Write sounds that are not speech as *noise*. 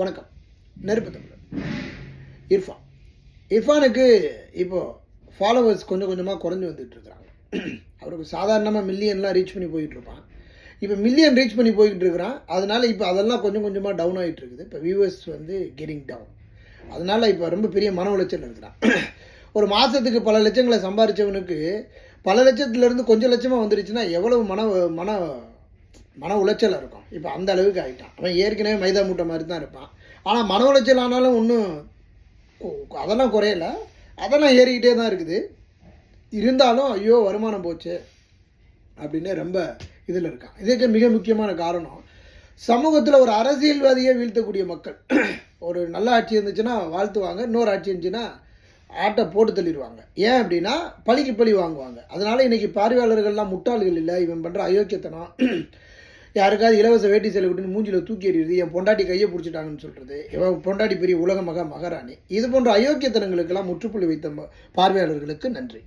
வணக்கம். நெருப்பு தமிழர். இர்ஃபான். இர்ஃபானுக்கு இப்போது ஃபாலோவர்ஸ் கொஞ்சம் கொஞ்சமாக குறைஞ்சி வந்துட்டு இருக்கிறாங்க. அவருக்கு சாதாரணமாக மில்லியன்லாம் ரீச் பண்ணி போயிட்டு இருப்பான். இப்போ மில்லியன் ரீச் பண்ணி போய்கிட்டு இருக்கிறான். அதனால் இப்போ அதெல்லாம் கொஞ்சம் கொஞ்சமாக டவுன் ஆகிட்டு இருக்குது. இப்போ வியூவர்ஸ் வந்து கெட்டிங் டவுன் அதனால் இப்போ ரொம்ப பெரிய மன உளைச்சல் இருக்கிறான். ஒரு மாதத்துக்கு பல லட்சங்களை சம்பாதிச்சவனுக்கு பல லட்சத்துலேருந்து கொஞ்சம் லட்சமாக வந்துருச்சுன்னா எவ்வளவு மன மன மன உளைச்சல் இருக்கும். இப்போ அந்த அளவுக்கு ஆகிட்டான் அவன் ஏற்கனவே மைதா மூட்டை மாதிரி தான் இருப்பான். ஆனால் மன உளைச்சல் ஆனாலும் ஒன்றும் அதெல்லாம் குறையல. அதெல்லாம் ஏறிக்கிட்டே தான் இருக்குது. இருந்தாலும் ஐயோ வருமானம் போச்சு அப்படின்னு ரொம்ப இதில் இருக்கான். இதுக்கு மிக முக்கியமான காரணம் சமூகத்தில் ஒரு அரசியல்வாதியை வீழ்த்தக்கூடிய மக்கள். *clears throat* ஒரு நல்ல ஆட்சி இருந்துச்சுன்னா வாழ்த்துவாங்க. இன்னொரு ஆட்சி இருந்துச்சுன்னா ஆட்டை போட்டு தள்ளிடுவாங்க. ஏன் அப்படின்னா பழிக்கு பழி வாங்குவாங்க. அதனால் இன்றைக்கி பார்வையாளர்கள்லாம் முட்டாள்கள் இல்லை. இவன் பண்ணுற அயோக்கியத்தனம் யாருக்காவது இலவச வேட்டி சேலை விட்டுன்னு மூஞ்சில தூக்கி எறியுது என் பொண்டாட்டி கையை பிடிச்சிட்டாங்கன்னு சொல்கிறது இவன் பொண்டாட்டி பெரிய உலக மக மகாராணி. இது போன்ற அயோக்கியத்தனங்களுக்கெல்லாம் முற்றுப்புள்ளி வைத்த பார்வையாளர்களுக்கு நன்றி.